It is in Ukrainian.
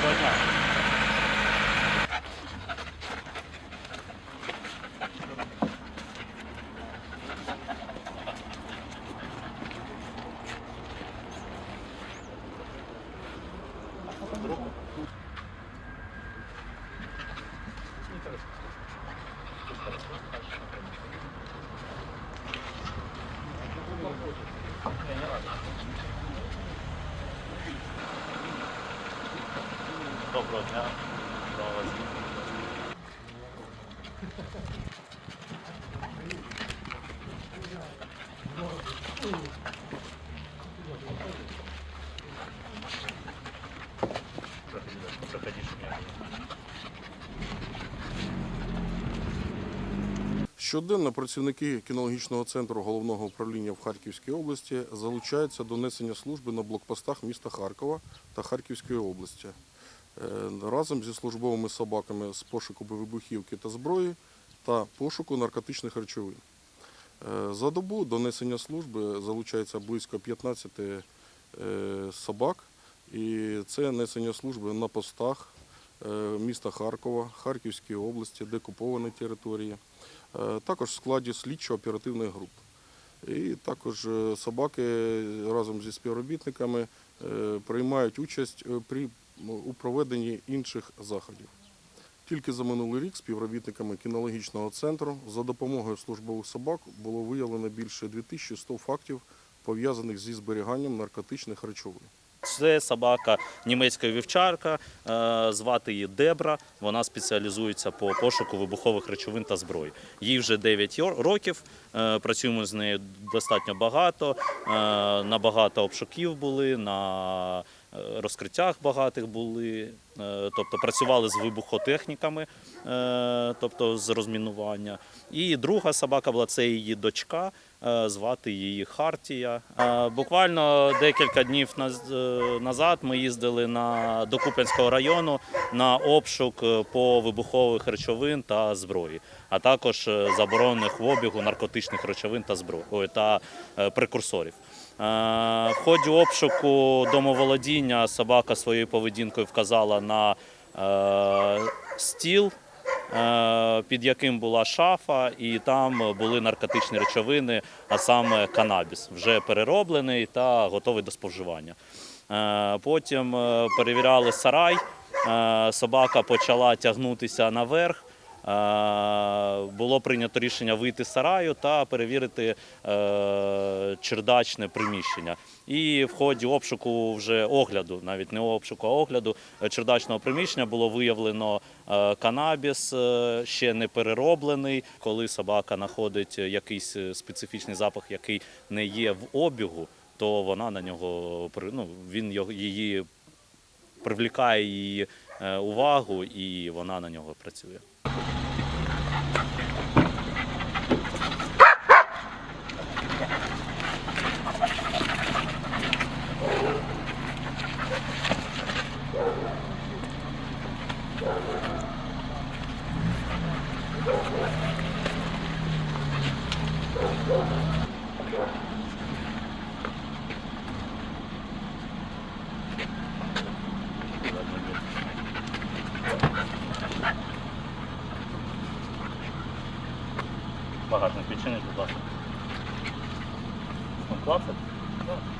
거냐? 아, 들어. Доброго дня. Проходи, Щоденно працівники кінологічного центру головного управління в Харківській області залучаються до несення служби на блокпостах міста Харкова та Харківської області. Е, Разом зі службовими собаками з пошуку вибухівки та зброї та пошуку наркотичних речовин. Е, За добу до несення служби залучається близько 15 е, собак, і це несення служби на постах міста Харкова, Харківської області, декуповані території, також в складі слідчо-оперативних груп. І також собаки разом зі співробітниками приймають участь при у проведенні інших заходів. Тільки за минулий рік співробітниками кінологічного центру за допомогою службових собак було виявлено більше 2100 фактів, пов'язаних зі зберіганням наркотичних речовин. Це собака німецька вівчарка, е, звати її Дебра. Вона спеціалізується по пошуку вибухових речовин та зброї. Їй вже 9 років. е, Працюємо з нею достатньо багато. е, На багато обшуків були, на розкриттях багатих були. е, Тобто працювали з вибухотехніками, е, тобто з розмінування. І друга собака була це її дочка. е, Звати її Хартія. Е, Буквально декілька днів наз- е, назад ми їздили на до Куп'янського району на обшук е, по вибухових речовин та зброї, а також е, заборонених в обігу наркотичних речовин та зброї та е, прекурсорів. Е, В ході обшуку домоволодіння собака своєю поведінкою вказала на е, стіл, е, під яким була шафа, і там були наркотичні речовини, а саме канабіс, вже перероблений та готовий до споживання. Потім перевіряли сарай, собака почала тягнутися наверх. Було прийнято рішення вийти з сараю та перевірити е, чердачне приміщення. І в ході обшуку вже огляду, навіть не обшуку, а огляду чердачного приміщення було виявлено е, канабіс, е, ще не перероблений. Коли собака знаходить якийсь специфічний запах, який не є в обігу, то вона на нього ну, він її привлікає її увагу, і вона на нього працює. Відчиниш, будь ласка. Ну, клацать? Так.